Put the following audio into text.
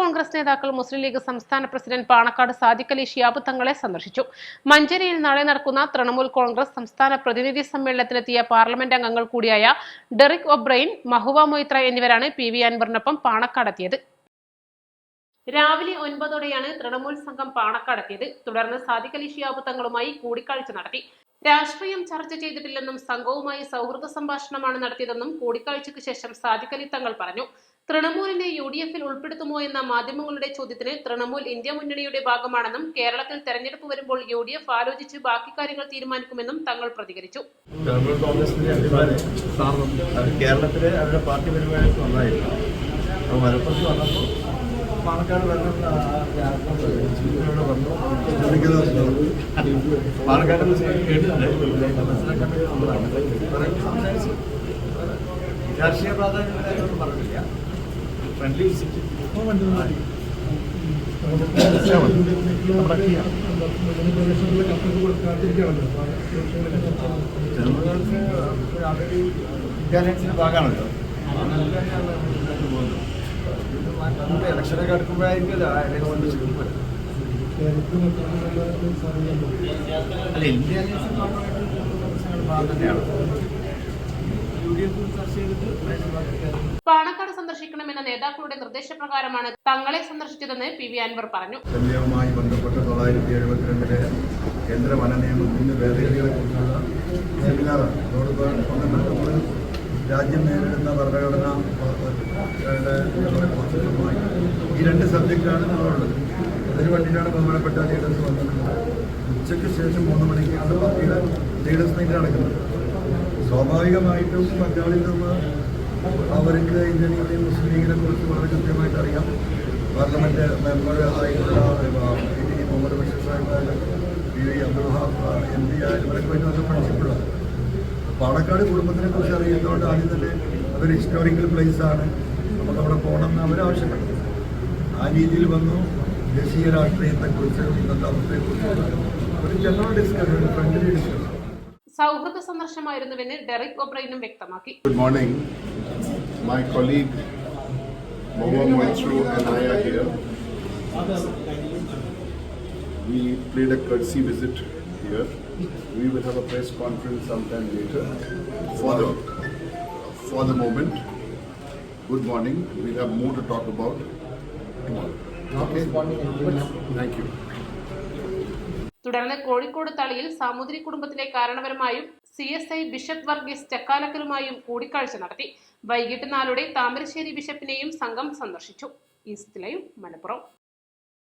കോൺഗ്രസ് നേതാക്കൾ മുസ്ലിം ലീഗ് സംസ്ഥാന പ്രസിഡന്റ് പാണക്കാട് സാദിഖ് അലി ഷിയാബ് തങ്ങളെ സന്ദർശിച്ചു. മഞ്ചേരിയിൽ നാളെ നടക്കുന്ന തൃണമൂൽ കോൺഗ്രസ് സംസ്ഥാന പ്രതിനിധി സമ്മേളനത്തിലെത്തിയ പാർലമെന്റ് അംഗങ്ങൾ കൂടിയായ ഡെറിക് ഒബ്രൈൻ മഹുവ മൊയ്ത്ര എന്നിവരാണ് പി വി അൻവറിനൊപ്പം പാണക്കാടെത്തിയത്. രാവിലെ ഒൻപതോടെയാണ് തൃണമൂൽ സംഘം പാണക്കാടെത്തിയത്. തുടർന്ന് സാദിഖ് അലി ഷിയാബ് തങ്ങളുമായി കൂടിക്കാഴ്ച നടത്തി. രാഷ്ട്രീയം ചർച്ച ചെയ്തിട്ടില്ലെന്നും സംഘവുമായി സൗഹൃദ സംഭാഷണമാണ് നടത്തിയതെന്നും കൂടിക്കാഴ്ചയ്ക്ക് ശേഷം സാദിഖ് അലി തങ്ങൾ പറഞ്ഞു. തൃണമൂലിനെ യു ഡി എഫിൽ ഉൾപ്പെടുത്തുമോ എന്ന മാധ്യമങ്ങളുടെ ചോദ്യത്തിന് തൃണമൂൽ ഇന്ത്യ മുന്നണിയുടെ ഭാഗമാണെന്നും കേരളത്തിൽ തെരഞ്ഞെടുപ്പ് വരുമ്പോൾ യു ഡി എഫ് ആലോചിച്ച് ബാക്കി കാര്യങ്ങൾ തീരുമാനിക്കുമെന്നും തങ്ങൾ പ്രതികരിച്ചു. കേരളത്തിലെ അവരുടെ പാർട്ടി പാലക്കാട് പാലക്കാട് കേട്ടിട്ടുണ്ട്. സംസാരിച്ചു രാഷ്ട്രീയ പ്രാധാന്യം പറഞ്ഞില്ല ഫ്രണ്ട്ലി വിസിറ്റ് ഇന്ത്യാനൈറ്റ്സിന്റെ ഭാഗമാണല്ലോ ഇലക്ഷനൊക്കെ അടുക്കുമ്പോഴായിരിക്കും അല്ല? ഇന്ത്യാനൈറ്റ്സിന്റെ ഭാഗം തന്നെയാണ് യു ഡി എഫ് ചർച്ച ചെയ്തിട്ട് ബാക്കി കാര്യങ്ങൾ പാണക്കാട് സന്ദർശിക്കണമെന്ന നേതാക്കളുടെ നിർദ്ദേശപ്രകാരമാണ് തങ്ങളെ സന്ദർശിച്ചതെന്ന് പി വി അൻവർ പറഞ്ഞു. ശല്യവുമായി ബന്ധപ്പെട്ട് തൊള്ളായിരത്തി എഴുപത്തിരണ്ടിലെ കേന്ദ്ര വന നിയമത്തിന്റെ ഭേദഗതികളെ കുറിച്ചുള്ള സെമിനാറാണ് രാജ്യം നേരിടുന്ന ഭരണഘടന ഈ രണ്ട് സബ്ജക്റ്റാണ് നമ്മളുള്ളത്. അതിന് വേണ്ടിയിട്ടാണ് ബഹുമാനപ്പെട്ട ലീഡേഴ്സ് വന്നിട്ടുള്ളത്. ഉച്ചയ്ക്ക് ശേഷം മൂന്ന് മണിക്കാണ് പാർട്ടിയുടെ ലീഡേഴ്സ് മീറ്റ് നടക്കുന്നത്. സ്വാഭാവികമായിട്ടും ബംഗാളിൽ നിന്ന് അവർക്ക് ഇന്ത്യൻ യൂണിയൻ മുസ്ലിം ലീഗിനെ കുറിച്ച് വളരെ കൃത്യമായിട്ട് അറിയാം. പാർലമെന്റ് മെമ്പർ ആയിട്ടുള്ള മുഹമ്മദ് ബഷീർ സാഹിബ് ആയാലും പി എം പി ആയാലും ഇവരൊക്കെ നല്ല പഠിച്ചിട്ടുള്ള പാണക്കാട് കുടുംബത്തിനെ കുറിച്ച് അറിയുന്നതുകൊണ്ട് ആദ്യം തന്നെ അതൊരു ഹിസ്റ്റോറിക്കൽ പ്ലേസ് ആണ്. നമുക്ക് അവിടെ പോകണം എന്ന് അവർ ആ രീതിയിൽ വന്നു. ദേശീയ രാഷ്ട്രീയത്തെക്കുറിച്ച് ഇന്നത്തെ അവസ്ഥയെക്കുറിച്ച് ഒരു ജനറൽ ഡിസ്കഷൻ ഫ്രണ്ട്ലി ഡിസ്കഷൻ സൗഹൃദ സന്ദർശനമായിരുന്നുവെന്ന് ഡെറിക് ഒബ്രൈനും വ്യക്തമാക്കി Good morning. My colleague Momo Moitru and I are here. We paid a courtesy visit here. We will have a press conference sometime later. For the for the moment, good morning. We'll have more to talk about tomorrow. Okay. Thank you. തുടർന്ന് കോഴിക്കോട് തളിയിൽ സാമൂതിരി കുടുംബത്തിലെ കാരണവരുമായും C S I bishop Varghese ചക്കാലക്കലുമായും കൂടിക്കാഴ്ച നടത്തി. വൈകിട്ട് നാലോടെ താമരശ്ശേരി ബിഷപ്പിനെയും സംഘം സന്ദർശിച്ചു. East live Malappuram.